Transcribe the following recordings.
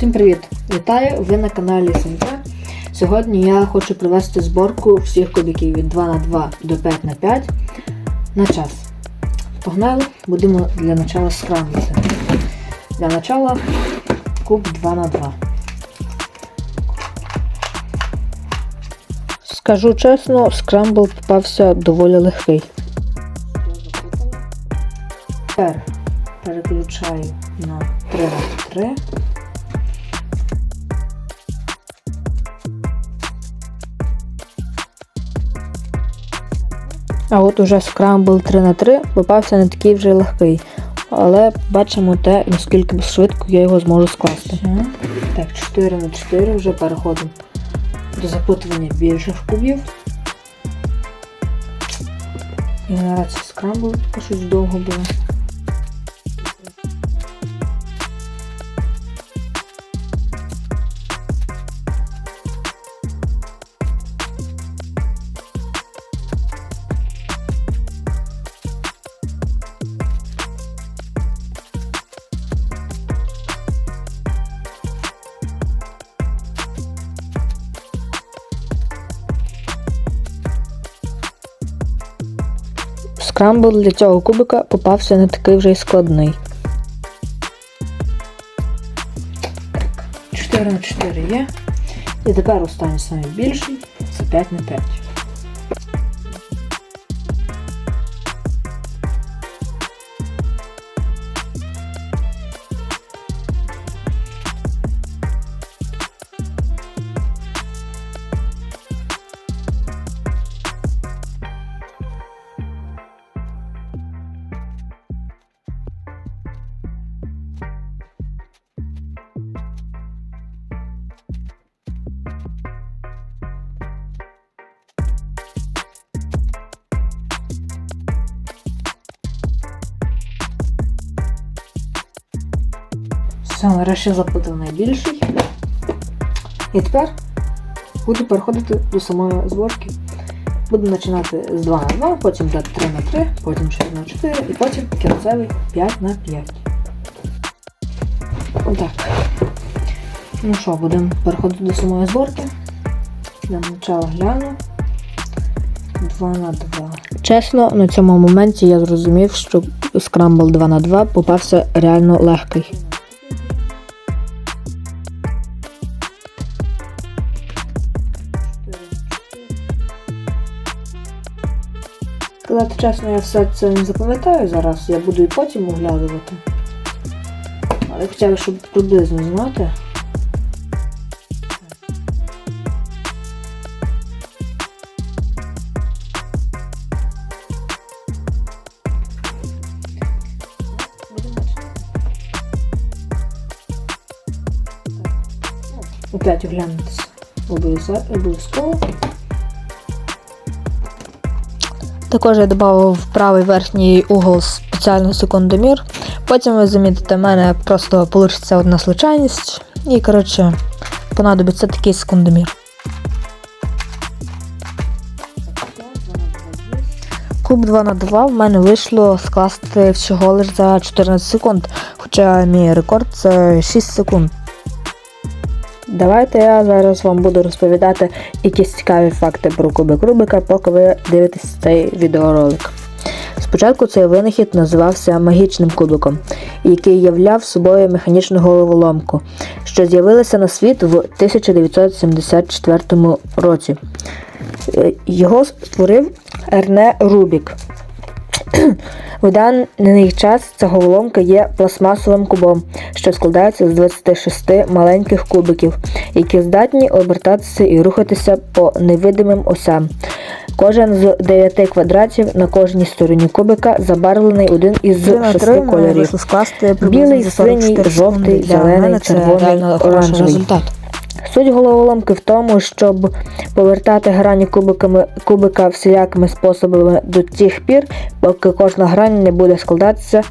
Всім привіт! Вітаю! Ви на каналі СНТ. Сьогодні я хочу провести зборку всіх кубиків від 2 на 2 до 5 на 5 на час. Погнали, будемо для начала скрамбити. Для начала куб 2 на 2. Скажу чесно, скрамбл попався доволі легкий. Тепер переключаю на 3 А от уже скрамбл 3 на 3 попався не такий вже легкий. Але бачимо те, наскільки швидко я його зможу скласти. Так, 4 на 4 вже переходимо до запутування більших кубів. Генерація скрамбл також довго було. Скрамбл для цього кубика попався не такий вже й складний. 4 на 4 є. І тепер останній найбільший це 5 на 5. Все, нарешті запутав найбільший. І тепер буду переходити до самої зборки. Буду починати з 2 на 2, потім 3 на 3, потім 4 на 4 і потім кінцевий 5 на 5. Отак. Ну що, будемо переходити до самої зборки. Для початку гляну. 2 на 2. Чесно, на цьому моменті я зрозумів, що скрамбл 2 на 2 попався реально легкий. Сказати чесно, я все це не запам'ятаю зараз, я буду і потім оглядувати. Але хоча б, щоб приблизно знати. Опять оглянутися обов'язково. Також я додав в правий верхній угол спеціальний секундомір. Потім ви замітите, в мене просто вийде одна случайність. І, коротше, понадобиться такий секундомір. Куб 2 на 2 в мене вийшло скласти всього лише за 14 секунд, хоча мій рекорд це 6 секунд. Давайте я зараз вам буду розповідати якісь цікаві факти про кубик Рубика, поки ви дивитесь цей відеоролик. Спочатку цей винахід називався магічним кубиком, який являв собою механічну головоломку, що з'явилася на світ в 1974 році. Е, Його створив Ерне Рубік. У даний час ця головоломка є пластмасовим кубом, що складається з 26 маленьких кубиків, які здатні обертатися і рухатися по невидимим осям. Кожен з 9 квадратів на кожній стороні кубика забарвлений один із шести кольорів. Білий, синій, жовтий, зелений, червоний, оранжевий. результат. Суть головоломки в тому, щоб повертати грані кубиками, кубика всілякими способами до тих пір, поки кожна грань не буде складатися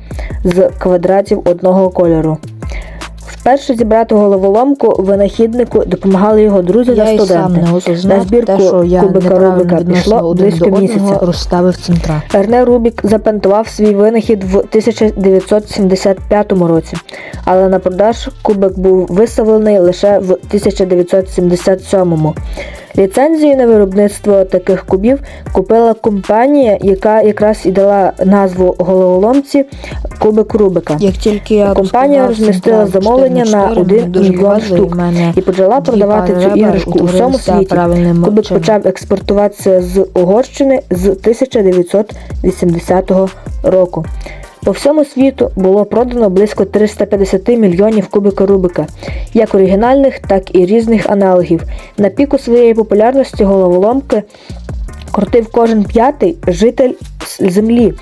з квадратів одного кольору. Перше зібрати головоломку винахіднику допомагали його друзі Я та студенти. сам не На збірку те, що я кубика Рубіка Рубика пішло близько місяця. розставив центра. Ерне Рубік запатентував свій винахід в 1975 році, але на продаж кубик був виставлений лише в 1977. Ліцензію на виробництво таких кубів купила компанія, яка якраз і дала назву головоломці Кубик Рубика. Як тільки я Компанія розмістила замовлення 4 на 1 мільйон штук і почала продавати цю іграшку у всьому світі. Кубик почав експортуватися з Угорщини з 1980 року. По всьому світу було продано близько 350 мільйонів кубика Рубика, як оригінальних, так і різних аналогів. На піку своєї популярності головоломки крутив кожен п'ятий житель землі.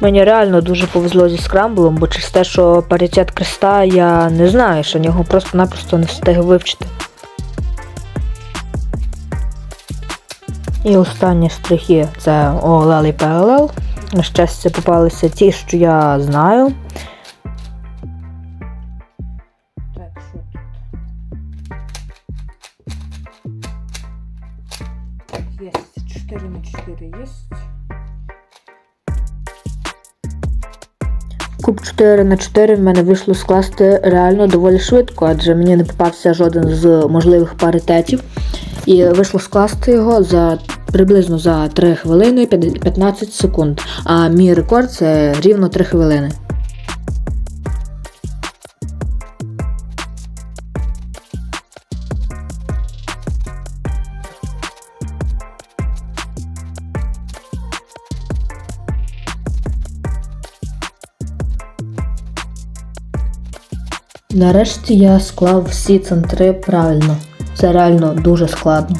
Мені реально дуже повезло зі скрамблом, бо через те, що паритет креста я не знаю, що нього просто-напросто не встиг вивчити. І останні штрихи це ОЛЛ і ПЛЛ. На щастя, попалися ті, що я знаю. Так, що тут? Є 4 на 4 є. Куб 4 на 4 в мене вийшло скласти реально доволі швидко, адже мені не попався жоден з можливих паритетів. І вийшло скласти його за приблизно за 3 хвилини 15 секунд. А мій рекорд це рівно 3 хвилини. Нарешті я склав всі центри правильно. Це реально дуже складно.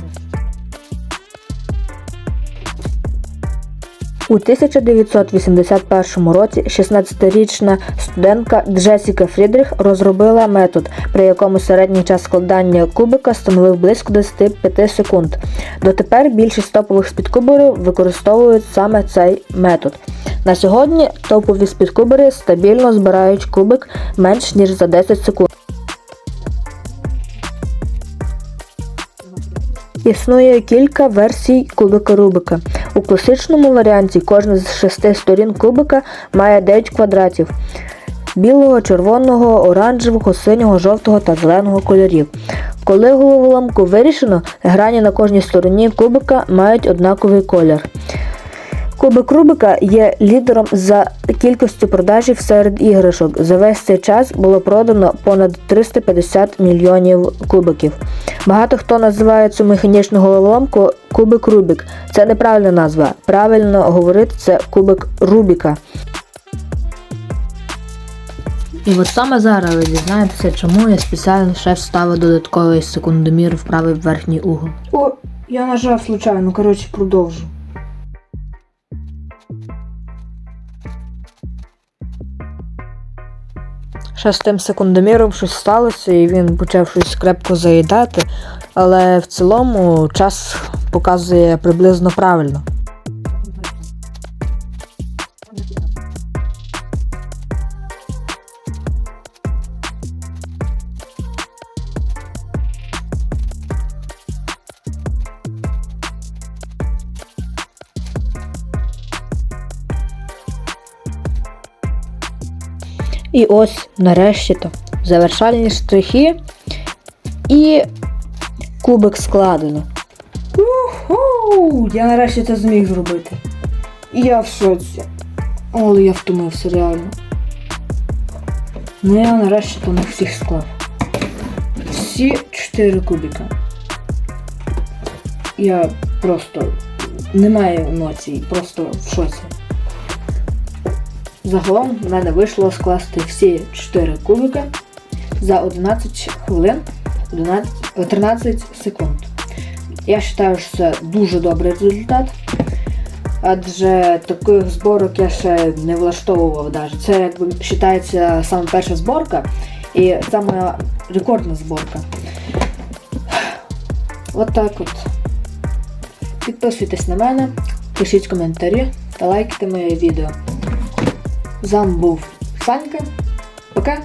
У 1981 році 16-річна студентка Джесіка Фрідріх розробила метод, при якому середній час складання кубика становив близько 25 секунд. Дотепер більшість топових спідкуберів використовують саме цей метод. На сьогодні топові спідкубери стабільно збирають кубик менш ніж за 10 секунд. Існує кілька версій кубика Рубика. У класичному варіанті кожна з шести сторін кубика має 9 квадратів білого, червоного, оранжевого, синього, жовтого та зеленого кольорів. Коли головоломку вирішено, грані на кожній стороні кубика мають однаковий колір. Кубик Рубика є лідером за кількістю продажів серед іграшок. За весь цей час було продано понад 350 мільйонів кубиків. Багато хто називає цю механічну головоломку кубик Рубік. Це неправильна назва. Правильно говорити це кубик Рубіка. І от саме зараз ви дізнаєтеся, чому я спеціально ще вставив додатковий секундомір в правий верхній угол. О, я нажав случайно, коротше, продовжу. Ще з тим секундоміром щось сталося, і він почав щось крепко заїдати, але в цілому час показує приблизно правильно. І ось нарешті то завершальні штрихи і кубик складено. Уху! Я нарешті це зміг зробити. Я в шоці. Але я втомився реально. Ну я нарешті то не всіх склав. Всі чотири кубика. Я просто не маю емоцій, просто в шоці. Загалом в мене вийшло скласти всі 4 кубики за 11 хвилин 11, 13 секунд. Я вважаю, що це дуже добрий результат. Адже таких зборок я ще не влаштовував навіть. Це якби вважається саме перша зборка, і це рекордна зборка. От так от. Підписуйтесь на мене, пишіть коментарі та лайкайте моє відео. З Санька. Пока!